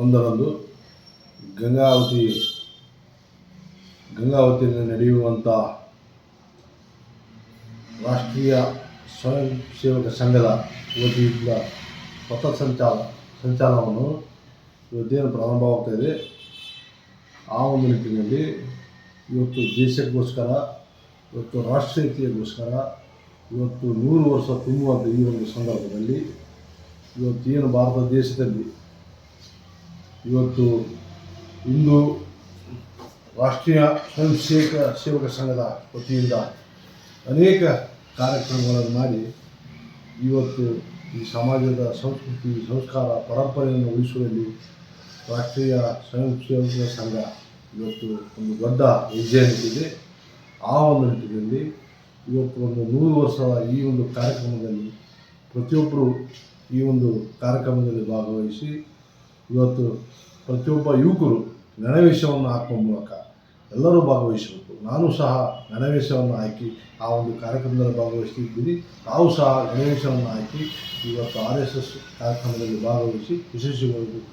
ಒಂದರಂದು ಗಂಗಾವತಿ, ಗಂಗಾವತಿಯಲ್ಲಿ ನಡೆಯುವಂಥ ರಾಷ್ಟ್ರೀಯ ಸ್ವಯಂ ಸೇವಕ ಸಂಘದ ವತಿಯಿಂದ ಪಥ ಸಂಚಾಲ ಸಂಚಾಲನವನ್ನು ಇವತ್ತೇನು ಪ್ರಾರಂಭವಾಗ್ತಾ ಇದೆ, ಆ ಒಂದು ನಿಟ್ಟಿನಲ್ಲಿ ಇವತ್ತು ದೇಶಕ್ಕೋಸ್ಕರ, ಇವತ್ತು ರಾಷ್ಟ್ರೀಯತೆಗೋಸ್ಕರ ಇವತ್ತು ನೂರು ವರ್ಷ ತುಂಬುವಂಥ ಈ ಒಂದು ಸಂದರ್ಭದಲ್ಲಿ ಇವತ್ತೇನು ಭಾರತ ದೇಶದಲ್ಲಿ ಇವತ್ತು ಇಂದು ರಾಷ್ಟ್ರೀಯ ಸ್ವಯಂ ಸೇವಕ ಸೇವಕ ಸಂಘದ ವತಿಯಿಂದ ಅನೇಕ ಕಾರ್ಯಕ್ರಮಗಳನ್ನು ಮಾಡಿ ಇವತ್ತು ಈ ಸಮಾಜದ ಸಂಸ್ಕೃತಿ, ಸಂಸ್ಕಾರ, ಪರಂಪರೆಯನ್ನು ಉಳಿಸುವಲ್ಲಿ ರಾಷ್ಟ್ರೀಯ ಸ್ವಯಂ ಸೇವಕ ಸಂಘ ಇವತ್ತು ಒಂದು ದೊಡ್ಡ ಹೆಜ್ಜೆಯನ್ನಿಟ್ಟಿದೆ ಆ ಒಂದು ನಿಟ್ಟಿನಲ್ಲಿ ಇವತ್ತು ಒಂದು ನೂರು ವರ್ಷದ ಈ ಒಂದು ಕಾರ್ಯಕ್ರಮದಲ್ಲಿ ಪ್ರತಿಯೊಬ್ಬರು ಈ ಒಂದು ಕಾರ್ಯಕ್ರಮದಲ್ಲಿ ಭಾಗವಹಿಸಿ ಇವತ್ತು ಪ್ರತಿಯೊಬ್ಬ ಯುವಕರು ಗಣವೇಶವನ್ನು ಹಾಕುವ ಮೂಲಕ ಎಲ್ಲರೂ ಭಾಗವಹಿಸಬೇಕು. ನಾನು ಸಹ ಗಣವೇಶವನ್ನು ಹಾಕಿ ಆ ಒಂದು ಕಾರ್ಯಕ್ರಮದಲ್ಲಿ ಭಾಗವಹಿಸ್ತಿದ್ದೀನಿ. ತಾವು ಸಹ ಗಣವೇಶವನ್ನು ಹಾಕಿ ಇವತ್ತು ಆರ್ ಎಸ್ ಎಸ್ ಕಾರ್ಯಕ್ರಮದಲ್ಲಿ ಭಾಗವಹಿಸಿ ಯಶಸ್ವಿಗೊಳಿಸಬೇಕು